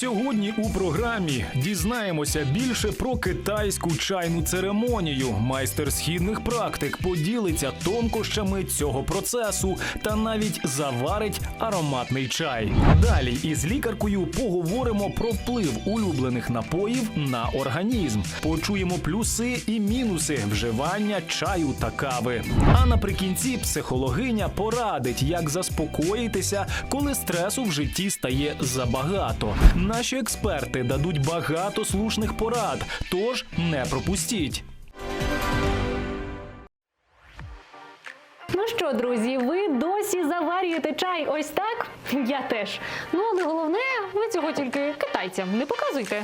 Сьогодні у програмі дізнаємося більше про китайську чайну церемонію. Майстер східних практик поділиться тонкощами цього процесу та навіть заварить ароматний чай. Далі із лікаркою поговоримо про вплив улюблених напоїв на організм. Почуємо плюси і мінуси вживання чаю та кави. А наприкінці психологиня порадить, як заспокоїтися, коли стресу в житті стає забагато. Наші експерти дадуть багато слушних порад, тож не пропустіть. Ну що, друзі, ви досі заварюєте чай ось так? Я теж. Ну але головне, ви цього тільки китайцям не показуйте.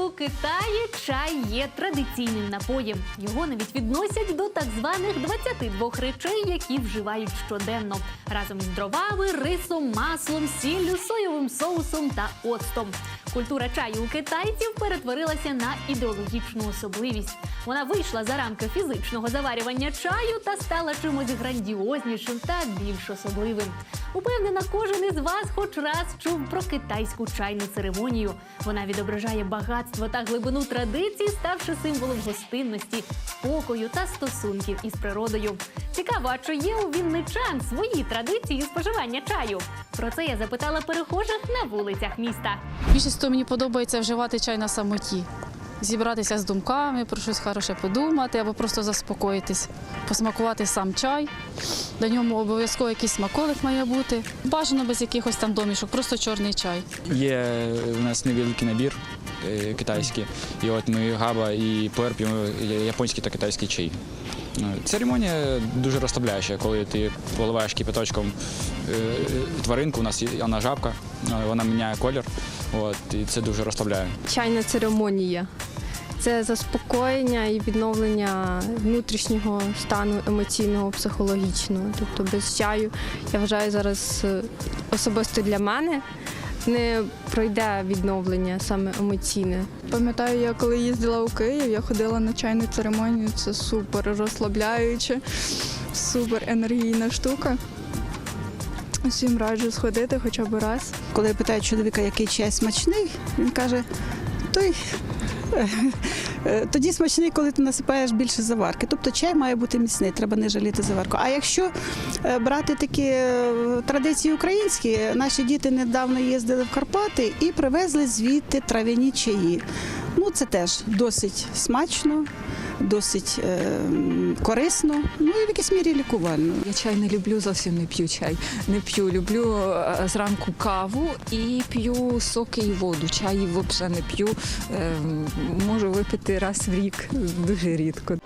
У Китаї чай є традиційним напоєм. Його навіть відносять до так званих 22 речей, які вживають щоденно, разом з дровами, рисом, маслом, сіллю, соєвим соусом та оцтом. Культура чаю у китайців перетворилася на ідеологічну особливість. Вона вийшла за рамки фізичного заварювання чаю та стала чимось грандіознішим та більш особливим. Упевнена, кожен із вас хоч раз чув про китайську чайну церемонію. Вона відображає багатство та глибину традицій, ставши символом гостинності, спокою та стосунків із природою. Цікаво, а чи є у вінничан свої традиції споживання чаю? Про це я запитала перехожих на вулицях міста. Більшість мені подобається вживати чай на самоті. Зібратися з думками, про щось хороше подумати або просто заспокоїтись, посмакувати сам чай. До ньому обов'язково якийсь смаколик має бути. Бажано без якихось там домішок, просто чорний чай. Є у нас невеликий набір е, китайський. І от ми габа і пуер п'ємо японський та китайський чай. Церемонія дуже розслабляюча, коли ти поливаєш кипяточком е, тваринку, у нас є вона жабка, е, вона міняє колір. От, і це дуже розслабляє. чайна церемонія. Це заспокоєння і відновлення внутрішнього стану емоційного, психологічного. Тобто без чаю, я вважаю, зараз е, особисто для мене не пройде відновлення саме емоційне. Пам'ятаю, я коли їздила у Київ, я ходила на чайну церемонію. Це супер розслабляюче, супер енергійна штука. Усім раджу сходити хоча б раз. Коли я питаю чоловіка, який чай смачний, він каже, той. Е, Тоді смачний, коли ти насипаєш більше заварки. Тобто чай має бути міцний, треба не жаліти заварку. А якщо е, брати такі е, традиції українські, наші діти недавно їздили в Карпати і привезли звідти трав'яні чаї. Ну, це теж досить смачно, досить е, корисно, ну і в якійсь мірі лікувально. Я чай не люблю, зовсім не п'ю чай. Не п'ю. Люблю е, зранку каву і п'ю соки і воду. Чай взагалі не п'ю. Е, Можу випити раз в рік, дуже рідко.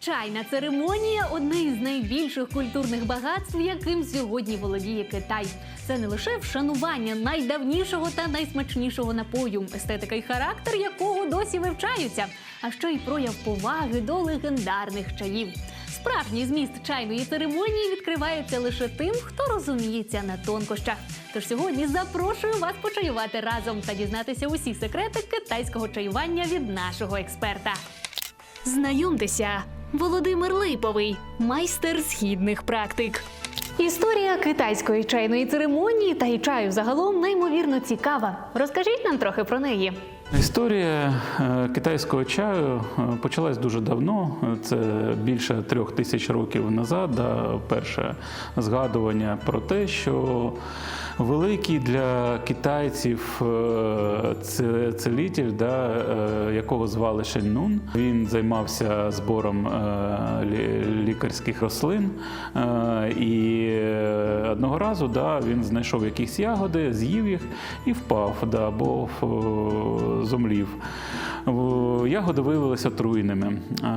Чайна церемонія одне із найбільших культурних багатств, яким сьогодні володіє Китай. Це не лише вшанування найдавнішого та найсмачнішого напою, естетика і характер якого досі вивчаються, а ще й прояв поваги до легендарних чаїв. Справжній зміст чайної церемонії відкривається лише тим, хто розуміється на тонкощах. Тож сьогодні запрошую вас почаювати разом та дізнатися усі секрети китайського чаювання від нашого експерта. Знайомтеся, Володимир Липовий, майстер східних практик. Історія китайської чайної церемонії та й чаю загалом неймовірно цікава. Розкажіть нам трохи про неї. Історія е, китайського чаю е, почалась дуже давно. Це більше трьох тисяч років назад. Перше згадування про те, що великий для китайців е, це- целитель, да, е, якого звали Шельнун. Він займався збором е, лі- лікарських рослин. І одного разу да, він знайшов якісь ягоди, з'їв їх і впав, да, або в- зомлів. В- Ягоди виявилися отруйними.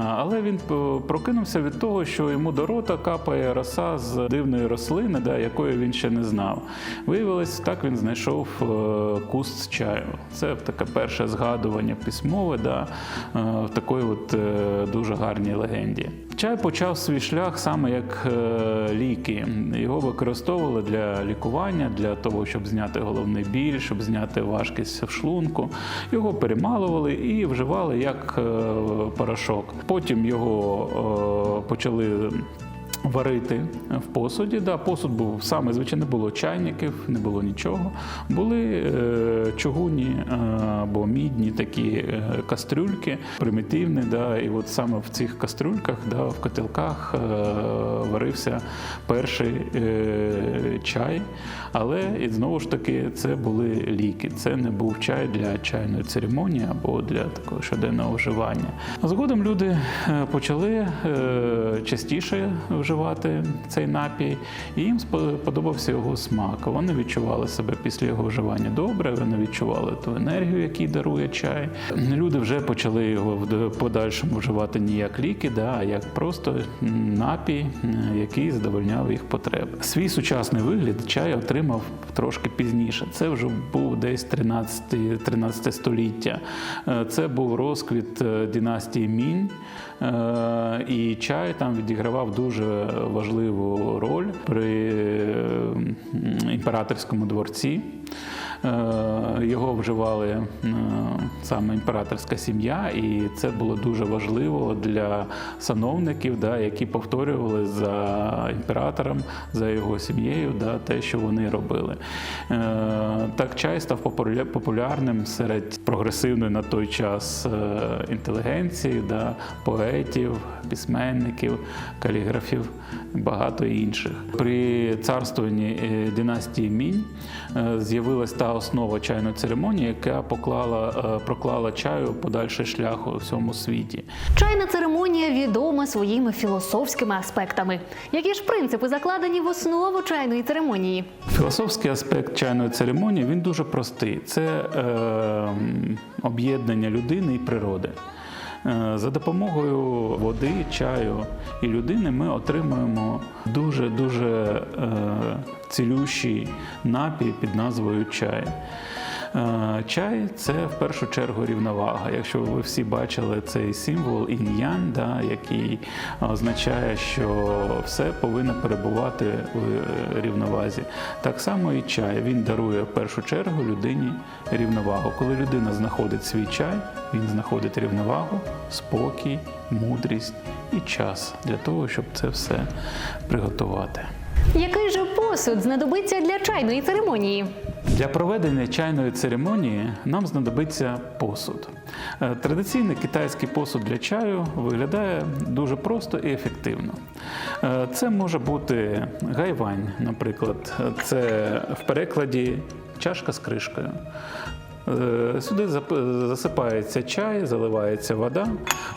Але він прокинувся від того, що йому до рота капає роса з дивної рослини, да, якої він ще не знав. Виявилось, так він знайшов е, куст чаю. Це таке перше згадування письмове да, е, в такої от, е, дуже гарній легенді. Чай почав свій шлях саме як е, ліки. Його використовували для лікування, для того, щоб зняти головний біль, щоб зняти важкість в шлунку. Його перемалували і вживали як е, порошок. Потім його е, почали варити в посуді. Да, посуд був саме звичайно, не було чайників, не було нічого. Були е, чугунні е, або мідні такі е, кастрюльки, примітивні. Да, і от саме в цих кастрюльках, да, в котелках е, варився перший е, чай. Але і знову ж таки це були ліки. Це не був чай для чайної церемонії або для такого щоденного вживання. Згодом люди е, почали е, частіше вживати цей напій, і їм сподобався його смак. Вони відчували себе після його вживання добре, вони відчували ту енергію, яку дарує чай. Люди вже почали його в подальшому вживати не як ліки, да, а як просто напій, який задовольняв їх потреби. Свій сучасний вигляд чай отримав трошки пізніше. Це вже був десь 13, 13 століття. Е, Це був розквіт е, династії Мінь. Е, І чай там відігравав дуже важливу роль при імператорському дворці. Е, Його вживали е, саме імператорська сім'я, і це було дуже важливо для сановників, да, які повторювали за імператором, за його сім'єю, да, те, що вони робили. Е, Так чай став популярним серед прогресивної на той час інтелігенції, да, поетів, письменників, каліграфів, багато інших. При царствуванні династії Мінь е, з'явилась та основа чайної церемонії, яка поклала, е, проклала чаю подальший шлях у всьому світі. Чайна церемонія відома своїми філософськими аспектами. Які ж принципи закладені в основу чайної церемонії? Філософський аспект чайної церемонії він дуже простий: це е, об'єднання людини і природи. Е, За допомогою води, чаю і людини ми отримуємо дуже дуже е, цілющий напій під назвою чай. Е, Чай це в першу чергу рівновага. Якщо ви всі бачили цей символ інь-ян, да, який означає, що все повинно перебувати в е, рівновазі. Так само і чай. Він дарує в першу чергу людині рівновагу. Коли людина знаходить свій чай, він знаходить рівновагу, спокій, мудрість і час для того, щоб це все приготувати. Який же посуд знадобиться для чайної церемонії? Для проведення чайної церемонії нам знадобиться посуд. Е, Традиційний китайський посуд для чаю виглядає дуже просто і ефективно. Е, Це може бути гайвань, наприклад, це в перекладі чашка з кришкою. Е, Сюди засипається чай, заливається вода.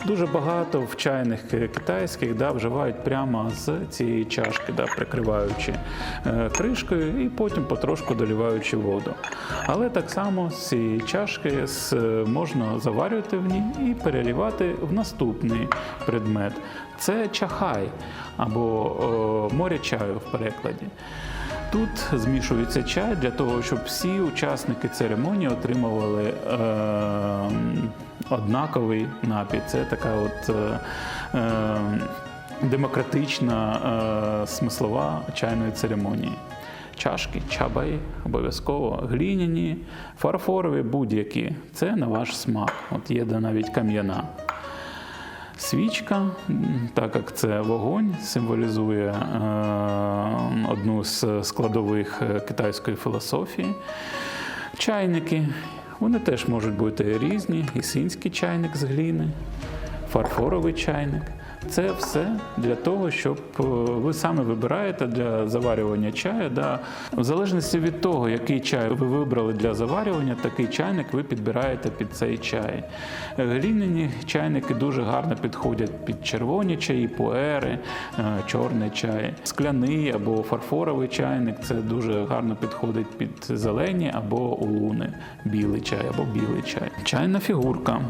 Дуже багато в чайних китайських да, вживають прямо з цієї чашки, да, прикриваючи е, кришкою і потім потрошку доліваючи воду. Але так само з цієї чашки з- можна заварювати в ній і перелівати в наступний предмет. Це чахай або о, море чаю в перекладі. Тут змішується чай для того, щоб всі учасники церемонії отримували е, однаковий напій. Це така от е, е, демократична е, смислова чайної церемонії. Чашки, чабай, обов'язково глиняні, фарфорові будь-які. Це на ваш смак. От є навіть кам'яна. Свічка, так як це вогонь, символізує е, одну з складових е, китайської філософії. Чайники, вони теж можуть бути різні. Ісинський чайник з гліни, фарфоровий чайник. Це все для того, щоб е, ви саме вибираєте для заварювання чаю. Да. В залежності від того, який чай ви вибрали для заварювання, такий чайник ви підбираєте під цей чай. Е, чайники дуже гарно підходять під червоні чаї, пуери, е, чорний чай. Скляний або фарфоровий чайник це дуже гарно підходить під зелені або улуни, білий чай або білий чай. Чайна фігурка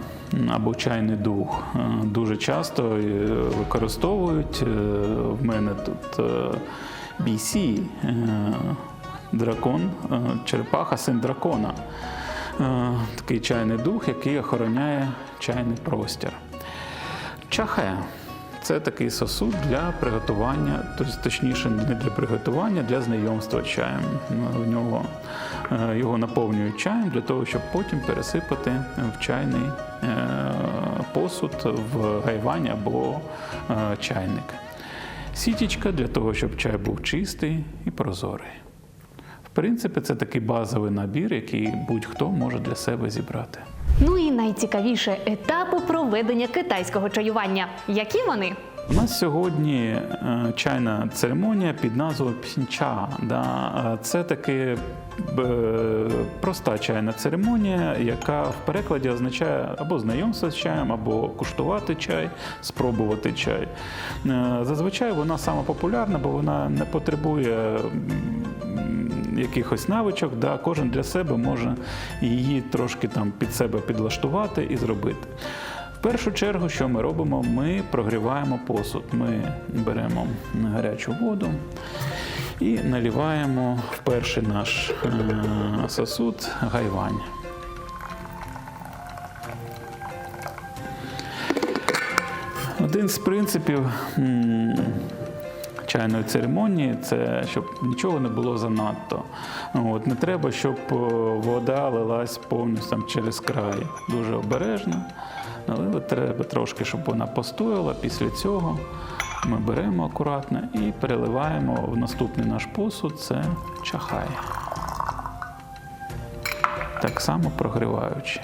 або чайний дух дуже часто використовують. Е, В мене тут BC, е, дракон, е, черепаха, син дракона. Такий чайний дух, який охороняє чайний простір. Чахе це такий сосуд для приготування, точніше, не для приготування, для знайомства чаєм. В нього його наповнюють чаєм для того, щоб потім пересипати в чайний е, посуд в гайвань або е, чайник. Сітічка для того, щоб чай був чистий і прозорий. В принципі, це такий базовий набір, який будь-хто може для себе зібрати. Ну і найцікавіше етапи проведення китайського чаювання. Які вони? У нас сьогодні е, чайна церемонія під назвою псінча. Да? Е, Це таки проста чайна церемонія, яка в перекладі означає або знайомство з чаєм, або куштувати чай, спробувати чай. Е, Зазвичай вона сама популярна, бо вона не потребує якихось навичок. Да? Кожен для себе може її трошки там під себе підлаштувати і зробити. В першу чергу, що ми робимо? Ми прогріваємо посуд. Ми беремо гарячу воду і наливаємо в перший наш е, сосуд гайвань. Один з принципів чайної церемонії це щоб нічого не було занадто. От, не треба, щоб е, вода лилась повністю там, через край. Дуже обережно. Налили треба трошки, щоб вона постояла. Після цього ми беремо акуратно і переливаємо в наступний наш посуд це чахай. Так само прогріваючи.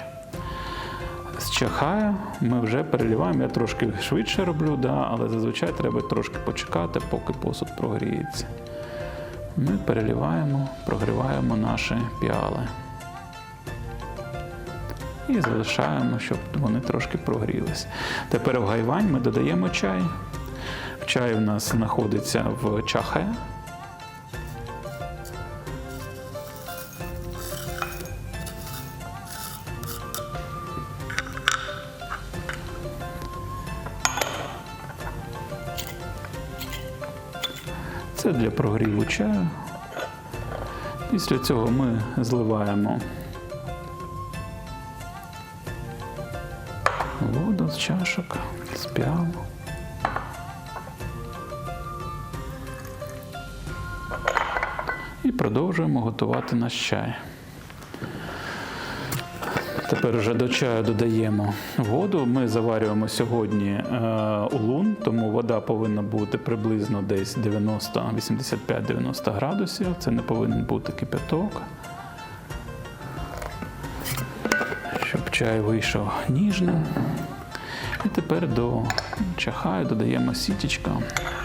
З чахая ми вже переливаємо. Я трошки швидше роблю, да, але зазвичай треба трошки почекати, поки посуд прогріється. Ми переливаємо, прогріваємо наші піали. І залишаємо, щоб вони трошки прогрілись. Тепер в гайвань ми додаємо чай. Чай у нас знаходиться в чахе. Це для прогріву чаю. Після цього ми зливаємо готувати наш чай. Тепер вже до чаю додаємо воду. Ми заварюємо сьогодні е, улун, тому вода повинна бути приблизно десь 90, 85-90 градусів. Це не повинен бути кипяток. Щоб чай вийшов ніжним. І тепер до чахаю додаємо сітічка,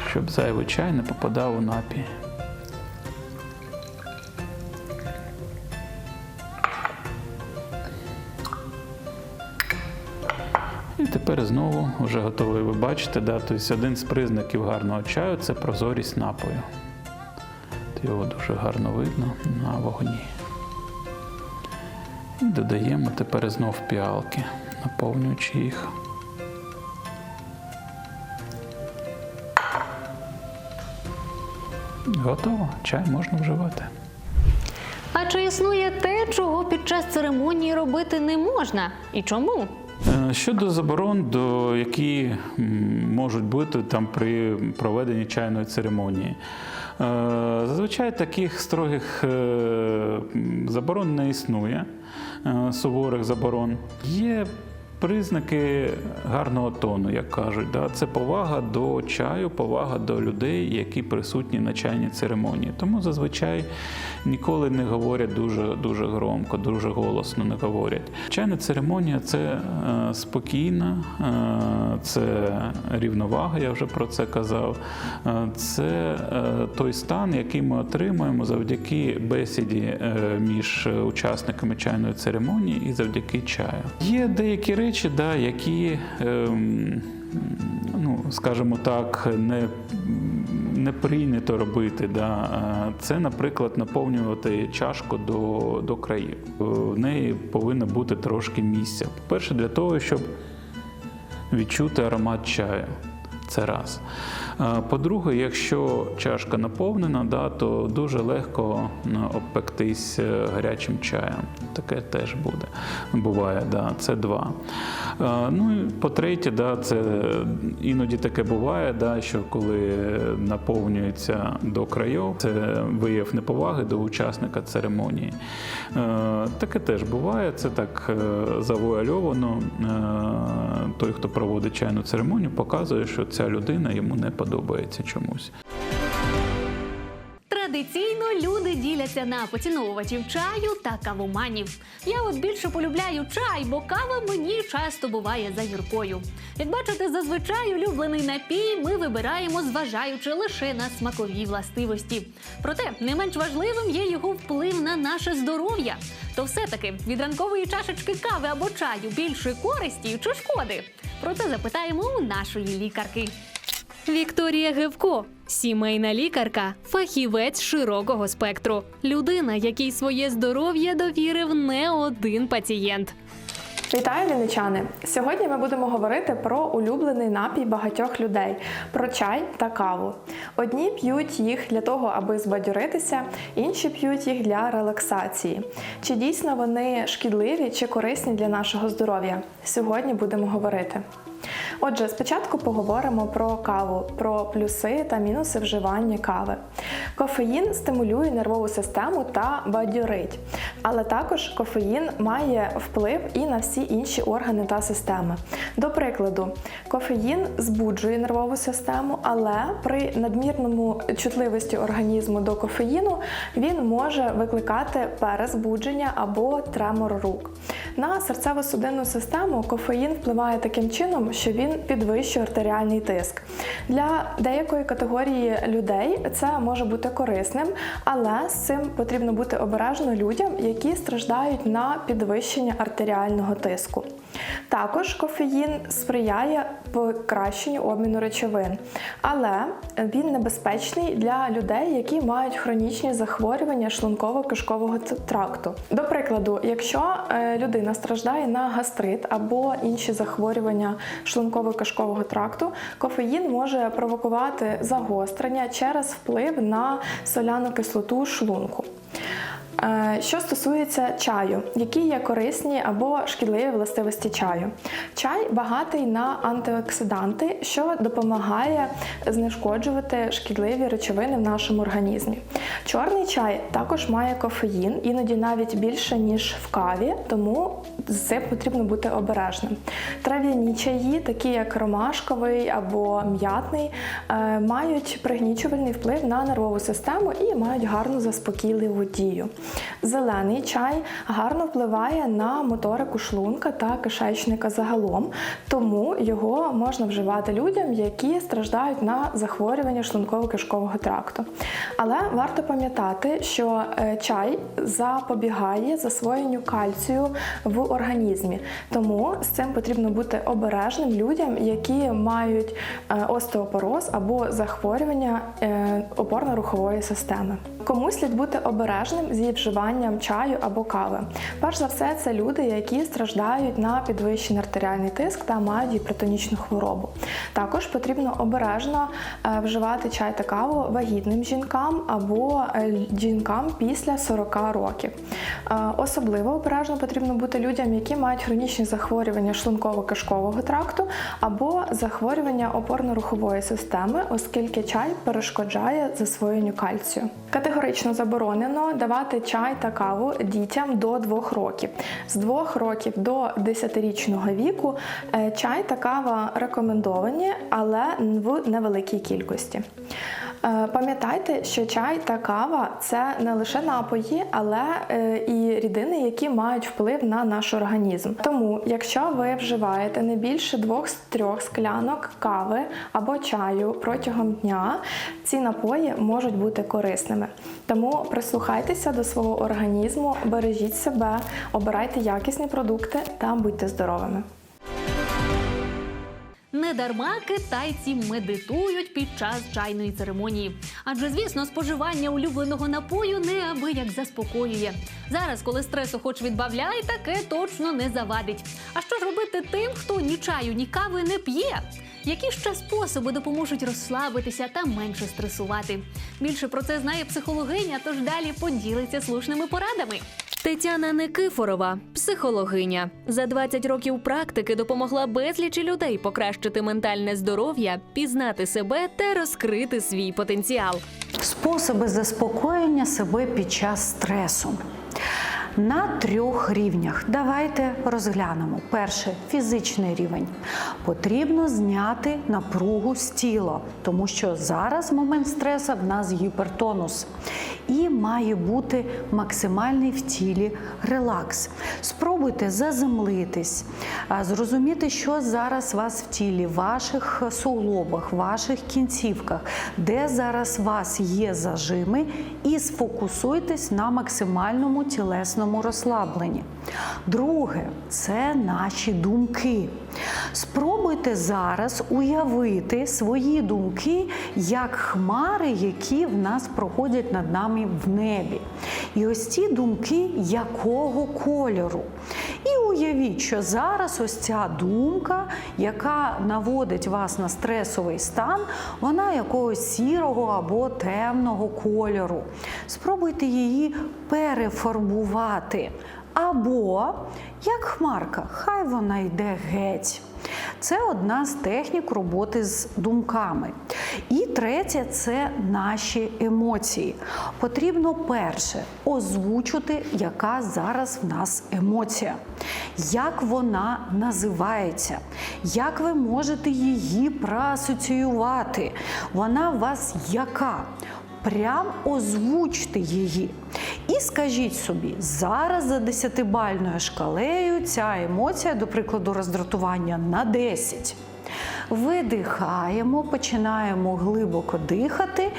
щоб зайвий чай не попадав у напій. Тепер знову вже готовий. Ви бачите, да? тобто один з признаків гарного чаю це прозорість напою. Його дуже гарно видно на вогні. І додаємо тепер знов піалки, наповнюючи їх. Готово, чай можна вживати. А чи існує те, чого під час церемонії робити не можна? І чому? Е, Щодо заборон, до які можуть бути там при проведенні чайної церемонії. Е, Зазвичай таких строгих е, заборон не існує, суворих заборон. Є признаки гарного тону, як кажуть. Да? Це повага до чаю, повага до людей, які присутні на чайній церемонії. Тому зазвичай ніколи не говорять дуже, дуже громко, дуже голосно не говорять. Чайна церемонія це е, спокійна, е, це рівновага, я вже про це казав. Е, це той стан, який ми отримуємо завдяки бесіді між учасниками чайної церемонії і завдяки чаю. Є деякі речі, да, які, ем, ну, скажімо так, не не прийнято робити. Да. Е, Це, наприклад, наповнювати чашку до, до країв. В неї повинно бути трошки місця. По-перше, для того, щоб відчути аромат чаю. Це раз. По-друге, якщо чашка наповнена, да, то дуже легко обпектись е, гарячим чаєм. Таке теж буде. Буває, да, це два. Ну і по-третє, да, це іноді таке буває, да, що коли наповнюється до крайов, це вияв неповаги до учасника церемонії. Е, Таке теж буває, це так е, завуальовано. Той, хто проводить чайну церемонію, показує, що ця людина йому не подобається чомусь. Традиційно люди діляться на поціновувачів чаю та кавоманів. Я от більше полюбляю чай, бо кава мені часто буває за гіркою. Як бачите, зазвичай улюблений напій ми вибираємо, зважаючи лише на смакові властивості. Проте не менш важливим є його вплив на наше здоров'я. То все-таки від ранкової чашечки кави або чаю більше користі чи шкоди? Про це запитаємо у нашої лікарки. Вікторія Гевко, сімейна лікарка, фахівець широкого спектру, людина, якій своє здоров'я довірив не один пацієнт. Вітаю, вінничани! Сьогодні ми будемо говорити про улюблений напій багатьох людей про чай та каву. Одні п'ють їх для того, аби збадьоритися, інші п'ють їх для релаксації. Чи дійсно вони шкідливі чи корисні для нашого здоров'я? Сьогодні будемо говорити. Отже, спочатку поговоримо про каву, про плюси та мінуси вживання кави. Кофеїн стимулює нервову систему та бадьорить, але також кофеїн має вплив і на всі інші органи та системи. До прикладу, кофеїн збуджує нервову систему, але при надмірному чутливості організму до кофеїну він може викликати перезбудження або тремор рук. На серцево-судинну систему кофеїн впливає таким чином, що він підвищує артеріальний тиск. Для деякої категорії людей це може бути корисним, але з цим потрібно бути обережно людям, які страждають на підвищення артеріального тиску. Також кофеїн сприяє покращенню обміну речовин, але він небезпечний для людей, які мають хронічні захворювання шлунково-кишкового тракту. До прикладу, якщо е, людина страждає на гастрит або інші захворювання шлунково-кишкового тракту, кофеїн може провокувати загострення через вплив на соляну кислоту шлунку. Е, Що стосується чаю, які є корисні або шкідливі властивості чаю. Чай багатий на антиоксиданти, що допомагає знешкоджувати шкідливі речовини в нашому організмі. Чорний чай також має кофеїн, іноді навіть більше, ніж в каві, тому з цим потрібно бути обережним. Трав'яні чаї, такі як ромашковий або м'ятний, е, мають пригнічувальний вплив на нервову систему і мають гарну заспокійливу дію. Зелений чай гарно впливає на моторику шлунка та кишечника загалом, тому його можна вживати людям, які страждають на захворювання шлунково-кишкового тракту. Але варто пам'ятати, що е, чай запобігає засвоєнню кальцію в організмі, тому з цим потрібно бути обережним людям, які мають е, остеопороз або захворювання е, опорно-рухової системи. Кому слід бути обережним зі вживанням чаю або кави? Перш за все, це люди, які страждають на підвищений артеріальний тиск та мають гіпертонічну хворобу. Також потрібно обережно е, вживати чай та каву вагітним жінкам або е, жінкам після 40 років. Е, Особливо обережно потрібно бути людям, які мають хронічні захворювання шлунково-кишкового тракту або захворювання опорно-рухової системи, оскільки чай перешкоджає засвоєнню кальцію. Категорично заборонено давати чай та каву дітям до 2 років. З 2 років до 10-річного віку е, чай та кава рекомендовані, але в невеликій кількості. Е, Пам'ятайте, що чай та кава це не лише напої, але е, і рідини, які мають вплив на наш організм. Тому, якщо ви вживаєте не більше двох з трьох склянок кави або чаю протягом дня, ці напої можуть бути корисними. Тому прислухайтеся до свого організму, бережіть себе, обирайте якісні продукти та будьте здоровими. Недарма китайці медитують під час чайної церемонії. Адже, звісно, споживання улюбленого напою неабияк заспокоює. Зараз, коли стресу хоч відбавляй, таке точно не завадить. А що ж робити тим, хто ні чаю, ні кави не п'є? Які ще способи допоможуть розслабитися та менше стресувати? Більше про це знає психологиня, тож далі поділиться слушними порадами. Тетяна Никифорова, психологиня, за 20 років практики допомогла безлічі людей покращити ментальне здоров'я, пізнати себе та розкрити свій потенціал. Способи заспокоєння себе під час стресу. На трьох рівнях. Давайте розглянемо. Перше фізичний рівень. Потрібно зняти напругу з тіла, тому що зараз момент стресу в нас гіпертонус. І має бути максимальний в тілі релакс. Спробуйте заземлитись, зрозуміти, що зараз у вас в тілі, в ваших суглобах, ваших кінцівках, де зараз у вас є зажими, і сфокусуйтесь на максимальному тілесному розслабленні. Друге це наші думки. Спробуйте зараз уявити свої думки як хмари, які в нас проходять над нами в небі. І ось ці думки якого кольору. Уявіть, що зараз ось ця думка, яка наводить вас на стресовий стан, вона якогось сірого або темного кольору. Спробуйте її перефарбувати. Або як хмарка, хай вона йде геть. Це одна з технік роботи з думками. І третє це наші емоції. Потрібно перше озвучити, яка зараз в нас емоція, як вона називається, як ви можете її проасоціювати. Вона у вас яка? Прям озвучте її. І скажіть собі, зараз за десятибальною шкалею ця емоція, до прикладу, роздратування на 10. Видихаємо, починаємо глибоко дихати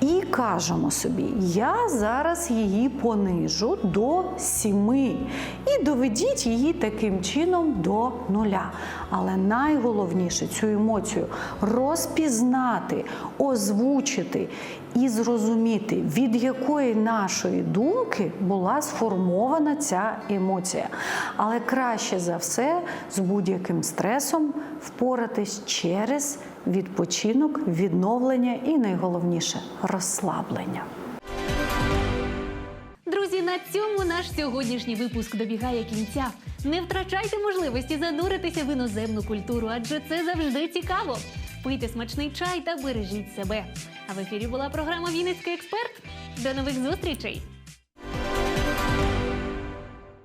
і кажемо собі: я зараз її понижу до 7. І доведіть її таким чином до нуля. Але найголовніше цю емоцію розпізнати, озвучити і зрозуміти, від якої нашої думки була сформована ця емоція. Але краще за все з будь-яким стресом впоратись через відпочинок, відновлення і найголовніше розслаблення. Друзі, на цьому наш сьогоднішній випуск добігає кінця. Не втрачайте можливості зануритися в іноземну культуру, адже це завжди цікаво. Пийте смачний чай та бережіть себе. А в ефірі була програма Вінницький експерт. До нових зустрічей!